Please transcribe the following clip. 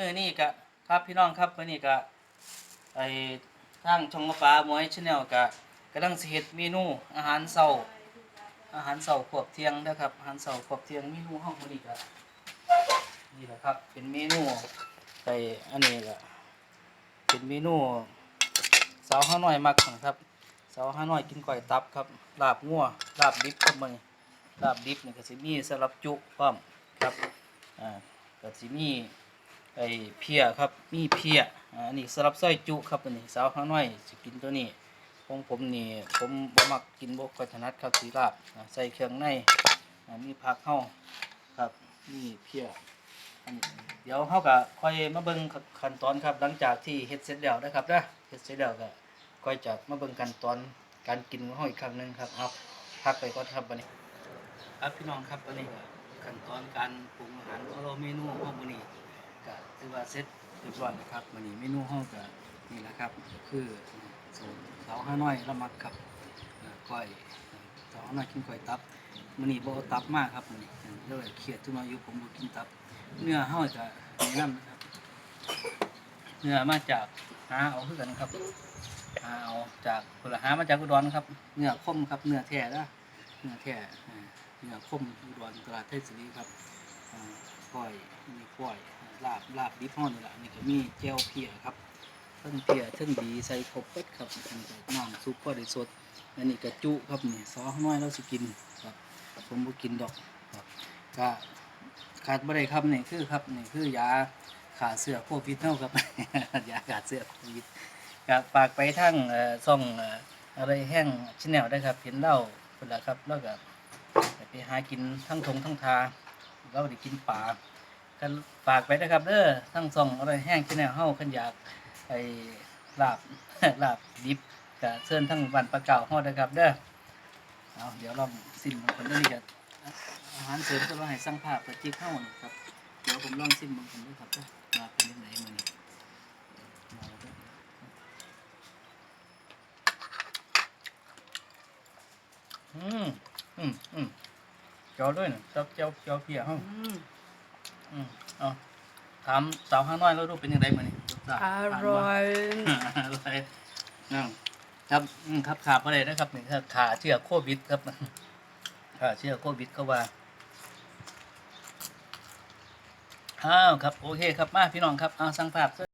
มื่อนี่กะครับพี่น้องครับมื่อนี่กะไอทางช่องมาฟ้ามวยชแนลกะกำลังสิเฮ็ดเมนูอาหารเช้าอาหารเช้าขวบเที่ยงนะครับอาหารเช้าขวบเที่ยงเมนูห้องมื่อนี่กะนี่แหละครับเป็นเมนูไออันนี้กะเป็นเมนูสาวห้าน้อยมักนะครับสาวห้าน้อยกินก้อยตับครับลาบงัวลาบดิบครับมื้อนี้ลาบดิบนี่ก็สิมีสำหรับจุพร้อมครับอ่าก็สิมี ไอ้เพียครับมีเพียอันนี้สำหรับซอยจุครับอันนี้สาวข้างน้อยสิกินตัวนี้ของผมนี่ผมบ่มักกินบ่ค่อยถนัดครับสีลาบใส่เครื่องในอ่ามีผักเฮาครับมีเพียอันนี้เดี๋ยวเฮาก็ค่อยมาเบิ่งขั้นตอนครับ หลังจากที่เฮ็ดเสร็จแล้วนะครับเด้อเฮ็ดเสร็จแล้วก็ค่อยจะมาเบิ่งขั้นตอนการกินของเฮาอีกครั้งหนึงครับเอาพักไปก่อนครับบัดนี้ครับพี่น้องครับอันนี้ขั้นตอนการปรุงอาหารของเราเมนูของมื้อนี้ ก็ถือว่าเสร็จเรียบร้อยแล้วครับวันนี้เมนูห้องก็นี่แหละครับ คือสูตรเสาห้าน้อยละมัดครับก้อยเอ่อเสาห้าน้อยกินก้อยตับมันนี้บ่เอาตับมากครับมันนี้เลยเครียดทุกน้อยอยู่ผมบ่กินตับ เนื้อห้าจะแนะนำนะครับเนื้อมาจากหาเอาคือกันครับหาเอาจากคนละหามาจากอุดรครับ เนื้อคมครับเนื้อแท้นะเนื้อแท้เนื้อคมอุดรตลาดเทศรีครับ ก้อยมีก้อยลาบลาบดิบห้อนนี่แหละนี่ก็มีเจลเพียครับเทั้งเพียเทั้งดีใส่ครบเปิดครับอันนี้ก็น้ำซุปก็ได้สดอันนี้ก็จุครับนี่ซอสน้อยเราสิกินครับผมบ่กินดอกครับก็ขาดบ่ได้ครับนี่คือครับนี่คือยาขาเสื้อโควิดเท่าครับยาขาดเสื้อโควิดก็ฝากไปทั้งเอ่อซ่องเอ่ออะไรแห้งชแนลได้ครับเห็นเล่าคนละครับแล้วก็ไปหากินทั้งทงทั้งทา เราได้กินปลากันฝากไปนะครับเด้อทั้งสองอะไรแห้งที่แนวเฮาขันอยากไอ้ลาบลาบดิบกับเชิญทั้งบันปลาเก่าเฮานะครับเด้อเอาเดี๋ยวเราซิมมันคนนี้จะอาหารเสริมก็เราให้สั่งภาพกับจิ๊กเฮานี่ครับเดี๋ยวผมลองซิมมันคนด้วยครับเด้อมาเป็นยังไงมื้อนี้มาแล้วเด้ออืมอืมอืม จ้าด้วยนะเจ้าเจ้าเจ้าเพียเฮาอืมเอาถามสาวห้างน้อยแล้วรูปเป็นยังไงมือนี่รสชาติอร่อยอร่อยนั่งครับอืมครับขาดอะไรนะครับนี่ครับขาเชื้อโควิดครับขาเชื้อโควิดก็ว่าอ้าวครับ โอเคครับมาพี่น้องครับเอาสั่งภาพ